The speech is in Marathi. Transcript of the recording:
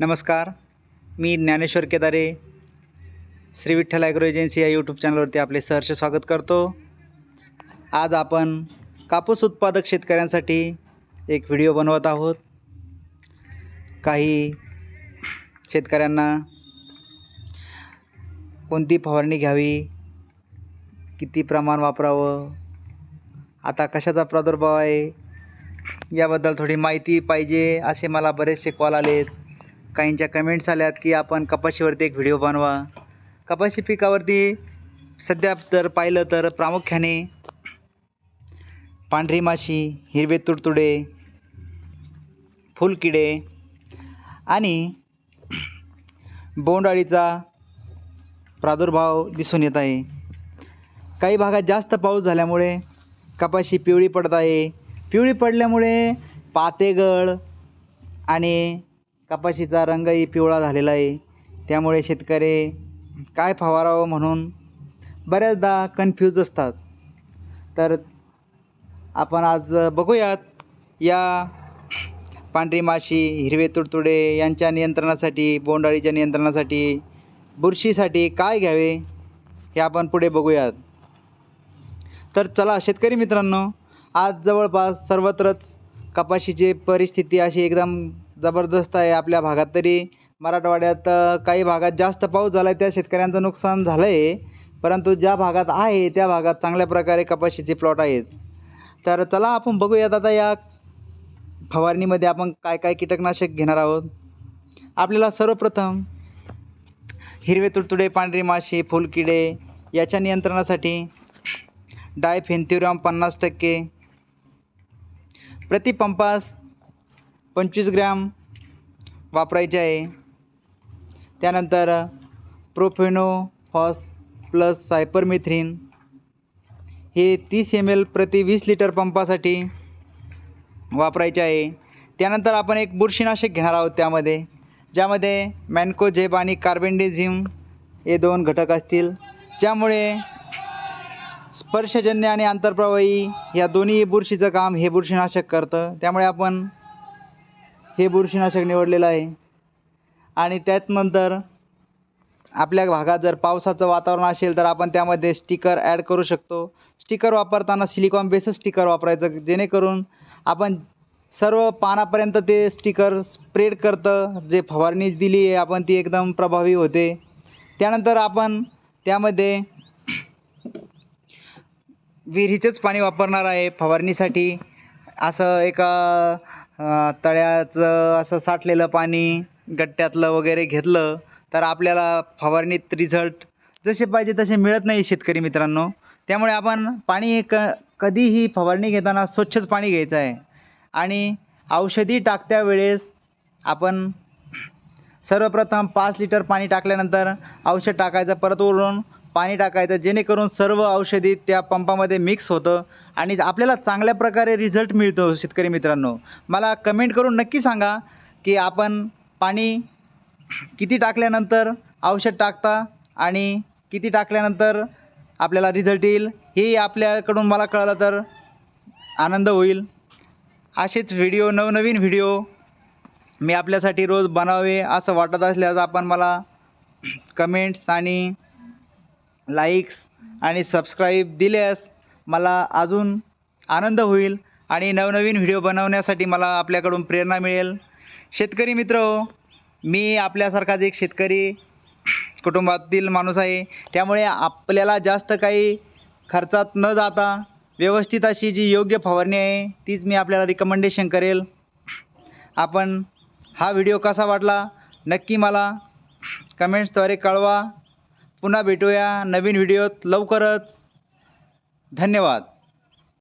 नमस्कार मी ज्ञानेश्वर केदारे श्री विठ्ठल ॲग्रो एजन्सी या यूट्यूब चॅनलवरती आपले सहर्ष स्वागत करतो. आज आपण कापूस उत्पादक शेतकऱ्यांसाठी एक व्हिडिओ बनवत आहोत. काही शेतकऱ्यांना कोणती फवारणी घ्यावी किती प्रमाण वापरावं आता कशाचा प्रादुर्भाव आहे याबद्दल थोडी माहिती पाहिजे असे मला बरेचसे कॉल आलेत. काहींच्या कमेंट्स आल्यात की आपण कपाशीवरती एक व्हिडिओ बनवा. कपाशी पिकावरती सध्या जर पाहिलं तर प्रामुख्याने पांढरी माशी हिरवे तुडतुडे फुलकिडे आणि बोंडअळीचा प्रादुर्भाव दिसून येत आहे. काही भागात जास्त पाऊस झाल्यामुळे कपाशी पिवळी पडत आहे. पिवळी पडल्यामुळे पातेगळ आणि कपाशीचा रंगही पिवळा झालेला आहे. त्यामुळे शेतकरी काय फवारावं म्हणून बऱ्याचदा कन्फ्यूज असतात. तर आपण आज बघूयात या पांढरी माशी हिरवे तुडतुडे यांच्या नियंत्रणासाठी बोंडाळीच्या नियंत्रणासाठी बुरशीसाठी काय घ्यावे हे आपण पुढे बघूयात. तर चला शेतकरी मित्रांनो आज जवळपास सर्वत्रच कपाशीची परिस्थिती अशी एकदम जबरदस्त आहे आपल्या भागात. तरी मराठवाड्यात काही भागात जास्त पाऊस झाला आहे त्या शेतकऱ्यांचं नुकसान झालं आहे परंतु ज्या भागात आहे त्या भागात चांगल्या प्रकारे कपाशीचे प्लॉट आहेत. तर चला आपण बघूयात आता या फवारणीमध्ये आपण काय काय कीटकनाशक घेणार आहोत. आपल्याला सर्वप्रथम हिरवे तुडतुडे पांढरी माशी फुलकिडे याच्या नियंत्रणासाठी डायफेन्थ्युरॉम पन्नास टक्के प्रतिपंपास पंचवीस ग्रॅम वापरायचे आहे. त्यानंतर प्रोफेनोफॉस प्लस सायपरमिथ्रिन. हे तीस एम एल प्रति वीस लिटर पंपासाठी वापरायचे आहे. त्यानंतर आपण एक बुरशीनाशक घेणार आहोत त्यामध्ये ज्यामध्ये मॅनकोझेब आणि कार्बेंडेझिम हे दोन घटक असतील. ज्यामुळे स्पर्शजन्य आणि आंतरप्रवाही या दोन्ही बुरशीचं काम हे बुरशीनाशक करतं. त्यामुळे आपण हे बुरशीनाशक निवडलेलं आहे. आणि त्याचनंतर आपल्या भागात जर पावसाचं वातावरण असेल तर आपण त्यामध्ये स्टिकर ॲड करू शकतो. स्टिकर वापरताना सिलिकॉन बेसच स्टिकर वापरायचं जेणेकरून आपण सर्व पानापर्यंत ते स्टिकर स्प्रेड करतं. जे फवारणी दिली आहे आपण ती एकदम प्रभावी होते. त्यानंतर आपण त्यामध्ये विहिरीचंच पाणी वापरणार आहे फवारणीसाठी. असं एका तळ्याचं असं साठलेलं पाणी गट्ट्यातलं वगैरे घेतलं तर आपल्याला फवारणीत रिझल्ट जसे पाहिजे तसे मिळत नाही शेतकरी मित्रांनो. त्यामुळे आपण पाणी क कधीही फवारणी घेताना स्वच्छच पाणी घ्यायचं आहे. आणि औषधी टाकत्या वेळेस आपण सर्वप्रथम पाच लिटर पाणी टाकल्यानंतर औषध टाकायचं परत वरून पाणी टाकायचं जेणेकरून सर्व औषधी त्या पंपामध्ये मिक्स होतं आणि आपल्याला चांगल्या प्रकारे रिझल्ट मिळतो शेतकरी मित्रांनो. मला कमेंट करून नक्की सांगा की आपण पाणी किती टाकल्यानंतर औषध टाकता आणि किती टाकल्यानंतर आपल्याला रिझल्ट येईल हे आपल्याकडून मला कळलं तर आनंद होईल. असेच व्हिडिओ नवनवीन व्हिडिओ मी आपल्यासाठी रोज बनावे असं वाटत असल्यास आपण मला कमेंट्स आणि लाईक्स आणि सबस्क्राईब दिल्यास मला अजून आनंद होईल आणि नवनवीन व्हिडिओ बनवण्यासाठी मला आपल्याकडून प्रेरणा मिळेल. शेतकरी मित्र हो, मी आपल्यासारखाच एक शेतकरी कुटुंबातील माणूस आहे त्यामुळे आपल्याला जास्त काही खर्चात न जाता व्यवस्थित अशी जी योग्य फवारणी आहे तीच मी आपल्याला रिकमेंडेशन करेल. आपण हा व्हिडिओ कसा वाटला नक्की मला कमेंट्सद्वारे कळवा. पुन्हा भेटूया नवीन व्हिडिओत. लवकरच. धन्यवाद.